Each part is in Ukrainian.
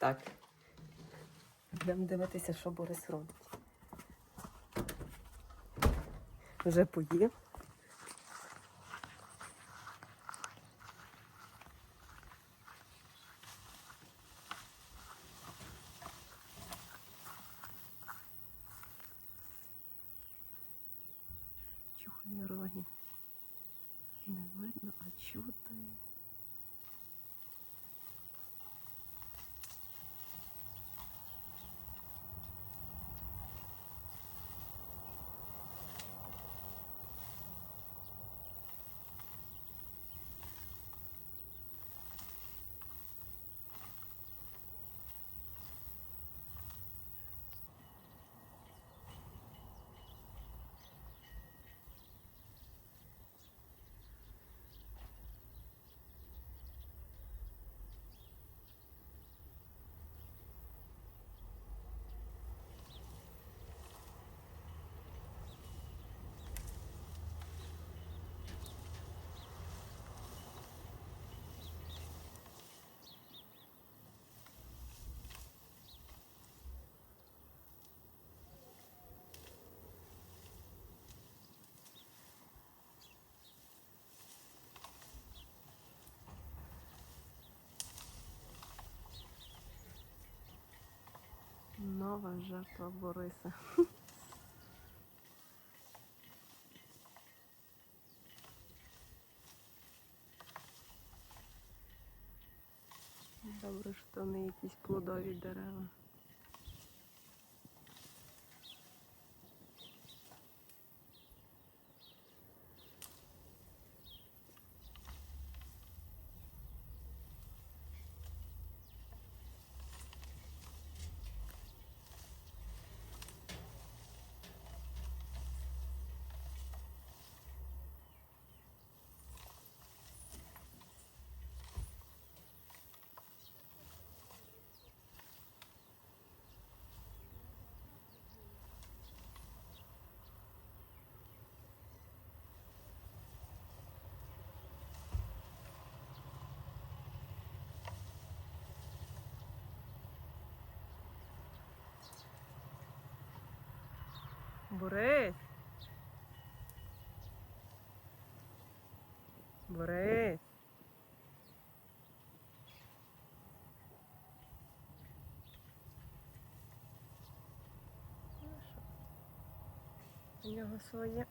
Так. Будемо дивитися, що Борис робить. Вже поїв. Чухає роги. Не видно, а чути. Нова жертва Бориса. Добре, що не якісь плодові дерева. Борис. Борис. У нього своє.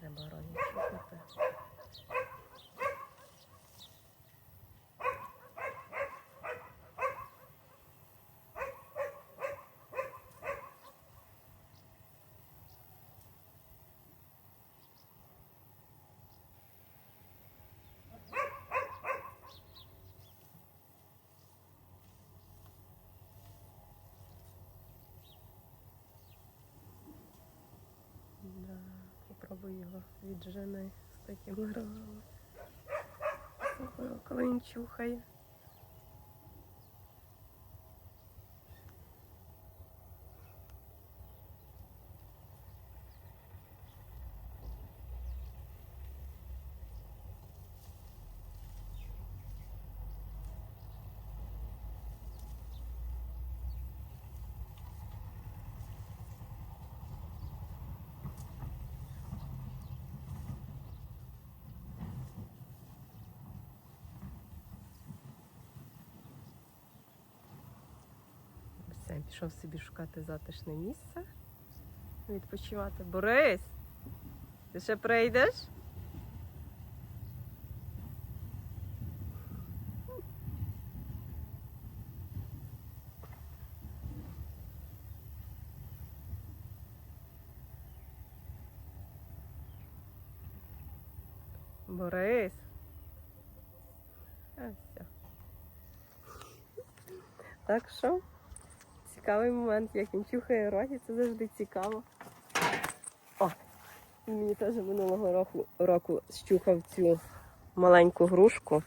Треба роги чухати. Да, попробуй його віджени з. Особливо, коли він чухає. Пішов собі шукати затишне місце. Відпочивати. Борис! Ти ще прийдеш? Борис. А, все. Так що цікавий момент, як він чухає роги, це завжди цікаво. О, мені теж минулого року, року щухав цю маленьку грушку.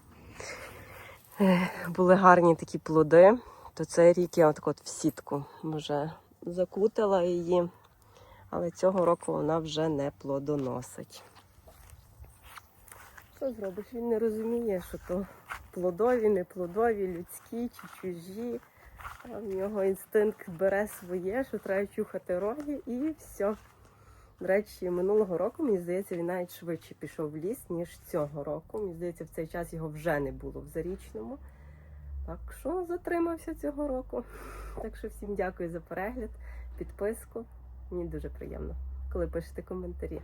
Були гарні такі плоди, то цей рік я от от в сітку вже закутила її, але цього року вона вже не плодоносить. Що зробиш? Він не розуміє, що то плодові, неплодові, людські чи чужі. В нього інстинкт бере своє, що треба чухати роги, і все. До речі, минулого року, мені здається, він навіть швидше пішов в ліс, ніж цього року. Мені здається, в цей час його вже не було в зарічному. Так що затримався цього року. Так що всім дякую за перегляд, підписку. Мені дуже приємно, коли пишете коментарі.